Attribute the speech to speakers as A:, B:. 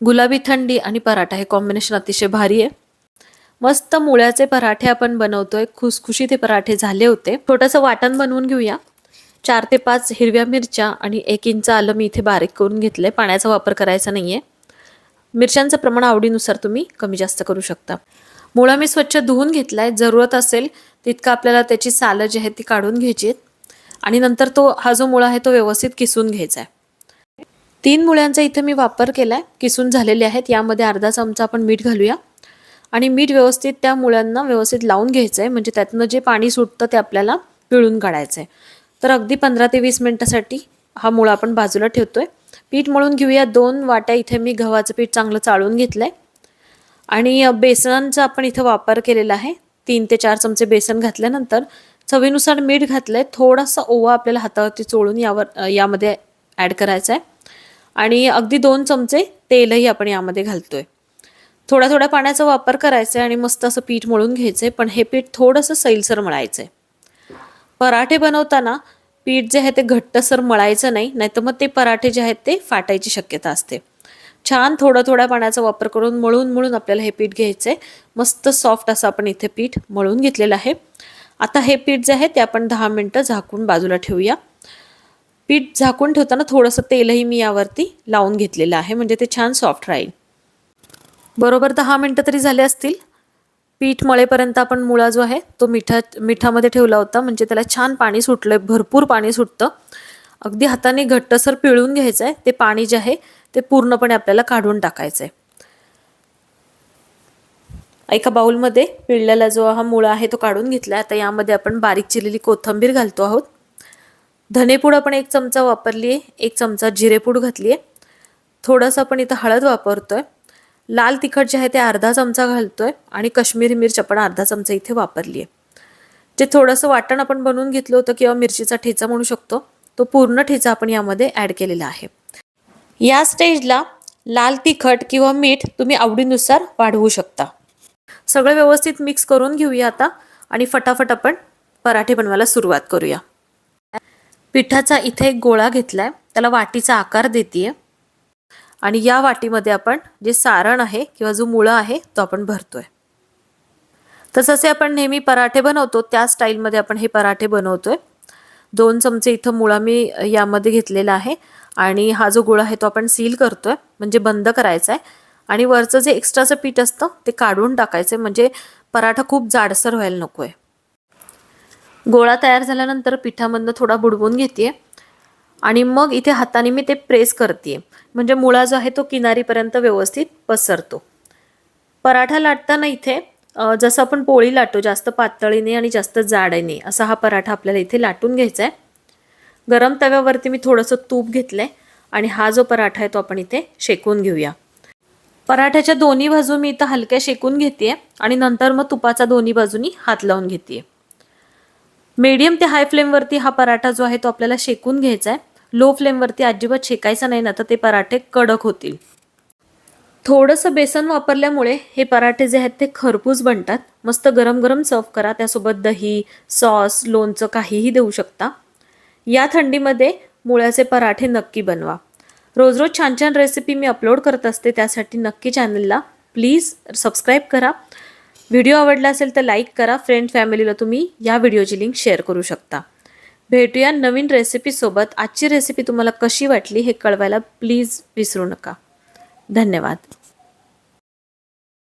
A: गुलाबी थंडी आणि पराठा हे कॉम्बिनेशन अतिशय भारी आहे. मस्त मुळ्याचे पराठे आपण बनवतोय. खुसखुशीत हे पराठे झाले होते. छोटंसं वाटण बनवून घेऊया. चार ते पाच हिरव्या मिरच्या आणि एक इंच आलं मी इथे बारीक करून घेतलं आहे पाण्याचा वापर करायचा नाही आहे मिरच्यांचं प्रमाण आवडीनुसार तुम्ही कमी जास्त करू शकता. मुळा मी स्वच्छ धुवून घेतला आहे जरूरत असेल तितकं आपल्याला त्याची सालं जी आहे ती काढून घ्यायची आहेत. आणि नंतर तो हा जो मुळा आहे तो व्यवस्थित किसून घ्यायचा आहे. तीन मुळ्यांचा इथे मी वापर केला आहे किसून झालेले आहेत. यामध्ये अर्धा चमचा आपण मीठ घालूया. आणि मीठ व्यवस्थित त्या मुळ्यांना व्यवस्थित लावून घ्यायचं आहे म्हणजे त्यातनं जे पाणी सुटतं ते आपल्याला पिळून काढायचं आहे तर अगदी पंधरा ते वीस मिनटासाठी हा मुळा आपण बाजूला ठेवतोय. पीठ मळून घेऊया. दोन वाट्या इथे मी गव्हाचं पीठ चांगलं चाळून घेतलं आहे आणि बेसनांचा आपण इथं वापर केलेला आहे. तीन ते चार चमचे बेसन घातल्यानंतर चवीनुसार मीठ घातलंय. थोडासा ओवा आपल्याला हातावरती चोळून यावर यामध्ये ॲड करायचा आहे आणि अगदी दोन चमचे तेलही आपण यामध्ये घालतोय. थोड्या थोड्या पाण्याचा वापर करायचा आहे आणि मस्त असं पीठ मळून घ्यायचं आहे पण हे पीठ थोडंसं सैलसर मळायचं आहे पराठे बनवताना पीठ जे आहे ते घट्टसर मळायचं नाही नाहीतर मग ते पराठे जे आहेत ते फाटायची शक्यता असते. छान थोडा थोड्या पाण्याचा वापर करून मळून मळून आपल्याला हे पीठ घ्यायचं आहे मस्त सॉफ्ट असं आपण इथे पीठ मळून घेतलेलं आहे. आता हे पीठ जे आहे ते आपण दहा मिनटं झाकून बाजूला ठेवूया. पीठ झाकून ठेवताना थोडंसं तेलही मी यावरती लावून घेतलेलं आहे म्हणजे ते छान सॉफ्ट राहील. बरोबर दहा मिनटं तरी झाले असतील. पीठ मळेपर्यंत आपण मुळा जो आहे तो मिठा मिठामध्ये ठेवला होता म्हणजे त्याला छान पाणी सुटलंय भरपूर पाणी सुटतं. अगदी हाताने घट्टसर पिळून घ्यायचं आहे ते पाणी जे आहे ते पूर्णपणे आपल्याला काढून टाकायचं आहे एका बाउलमध्ये पिळलेला जो हा मुळा आहे तो काढून घेतला आता यामध्ये आपण बारीक चिरलेली कोथिंबीर घालतो आहोत. धनेपूड आपण एक चमचा वापरली आहे एक चमचा जिरेपूड घातली आहे थोडंसं आपण इथं हळद वापरतो आहे लाल तिखट जे आहे ते अर्धा चमचा घालतो आहे आणि कश्मीरी मिरच आपण अर्धा चमचा इथे वापरली आहे जे थोडंसं वाटण आपण बनवून घेतलं होतं किंवा मिरचीचा ठेचा म्हणू शकतो तो पूर्ण ठेचा आपण यामध्ये ॲड केलेला आहे. या स्टेजला लाल तिखट किंवा मीठ तुम्ही आवडीनुसार वाढवू शकता. सगळं व्यवस्थित मिक्स करून घेऊया आता आणि फटाफट आपण पराठे बनवायला सुरुवात करूया. पिठाचा इथे एक गोळा घेतलाय. त्याला वाटीचा आकार देते आणि या वाटीमध्ये आपण जे सारण आहे किंवा जो मुळा आहे तो आपण भरतोय. तर जसे आपण नेहमी पराठे बनवतो. त्या स्टाईलमध्ये आपण हे पराठे बनवतोय. दोन चमचे इथं मुळा मी यामध्ये घेतलेला आहे. आणि हा जो गुळ आहे तो आपण सील करतोय. म्हणजे बंद करायचा आहे आणि वरचं जे एक्स्ट्राचं पीठ असतं ते काढून टाकायचं आहे म्हणजे पराठा खूप जाडसर व्हायला नको आहे गोळा तयार झाल्यानंतर पिठामधनं थोडा बुडवून घेते आणि मग इथे हाताने मी ते प्रेस करते म्हणजे मुळा जो आहे तो किनारीपर्यंत व्यवस्थित पसरतो. पराठा लाटताना इथे जसं आपण पोळी लाटतो जास्त पातळीने आणि जास्त जाडीने असा हा पराठा आपल्याला इथे लाटून घ्यायचा आहे गरम तव्यावरती मी थोडंसं तूप घेतलंय आणि हा जो पराठा आहे तो आपण इथे शेकून घेऊया. पराठ्याच्या दोन्ही बाजू मी इथं हलक्या शेकून घेते आणि नंतर मग तुपाचा दोन्ही बाजूनी हात लावून घेते मीडियम ते हाय फ्लेमवरती हा पराठा जो आहे तो आपल्याला शेकून घ्यायचा आहे. लो फ्लेमवरती अजिबात शेकायचा नाही ना तर ते पराठे कडक होतील. थोडंसं बेसन वापरल्यामुळे हे पराठे जे आहेत ते खरपूस बनतात. मस्त गरम गरम सर्व करा. त्यासोबत दही सॉस लोणचं काहीही देऊ शकता. या थंडीमध्ये मुळ्याचे पराठे नक्की बनवा. रोज रोज छान छान रेसिपी मी अपलोड करत असते त्यासाठी नक्की चॅनलला प्लीज सबस्क्राईब करा. व्हिडिओ आवडला असेल तर लाईक करा फ्रेंड फॅमिलीला तुम्ही या व्हिडिओची लिंक शेअर करू शकता. भेटूया नवीन रेसिपीसोबत आजची रेसिपी तुम्हाला कशी वाटली हे कळवायला प्लीज विसरू नका. धन्यवाद.